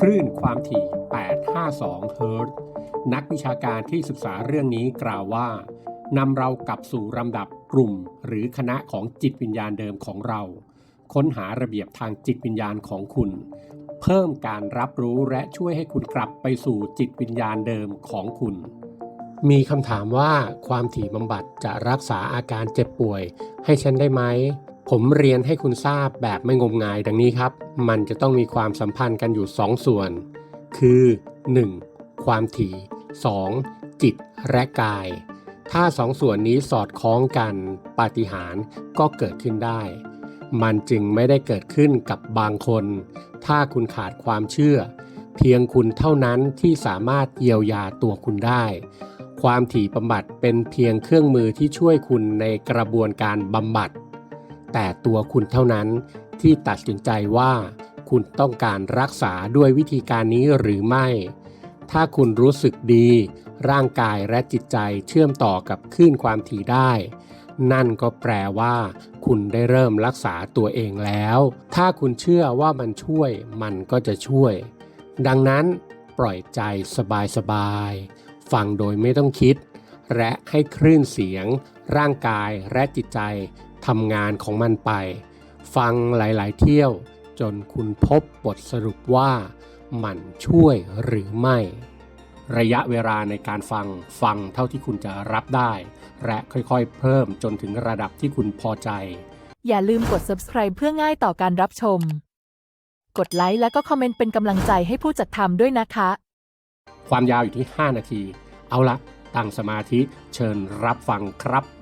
คลื่นความถี่ 852 เฮิรตซ์นักวิชาการที่ศึกษาเรื่องนี้กล่าวว่านำเรากลับสู่ลำดับกลุ่ม หรือคณะของจิตวิญญาณเดิมของเรา ค้นหาระเบียบทางจิตวิญญาณของคุณ เพิ่มการรับรู้และช่วยให้คุณกลับไปสู่จิตวิญญาณเดิมของคุณ มีคำถามว่าความถี่บำบัดจะรักษาอาการเจ็บป่วยให้ฉันได้ไหม ผมเรียนให้คุณทราบแบบไม่งมงายดังนี้ครับ มันจะต้องมีความสัมพันธ์กันอยู่ 2 ส่วน คือ 1. ความถี่ 2. จิตและกาย ถ้าสองส่วนนี้สอดคล้องกันปาฏิหาริย์ก็เกิดขึ้นได้ มันจึงไม่ได้เกิดขึ้นกับบางคน ถ้าคุณขาดความเชื่อ เพียงคุณเท่านั้นที่สามารถเยียวยาตัวคุณได้ ความถี่บำบัดเป็นเพียงเครื่องมือที่ช่วยคุณในกระบวนการบำบัด แต่ตัวคุณเท่านั้นที่ตัดสินใจว่าคุณต้องการรักษาด้วยวิธีการนี้หรือไม่ ถ้าคุณรู้สึกดี ร่างกายและจิตใจเชื่อมต่อกับคลื่นความถี่ได้ นั่นก็แปลว่า คุณได้เริ่มรักษาตัวเองแล้ว ถ้าคุณเชื่อว่ามันช่วยมันก็จะช่วย ดังนั้นปล่อยใจสบายๆ ฟังโดยไม่ต้องคิด และให้คลื่นเสียง ร่างกายและจิตใจ ทำงานของมันไป ฟังหลาย ๆ เที่ยว จนคุณพบบทสรุปว่า มันช่วยหรือไม่ ระยะเวลาในการฟังฟังเท่าที่คุณจะรับได้ และค่อย ๆ เพิ่มจนถึงระดับที่คุณพอใจ อย่าลืมกด subscribe เพื่อง่ายต่อการรับชม กดไลค์และก็คอมเมนต์เป็นกำลังใจให้ผู้จัดทำด้วยนะคะ ความยาวอยู่ที่ 5 นาที เอาละตั้งสมาธิเชิญรับฟังครับ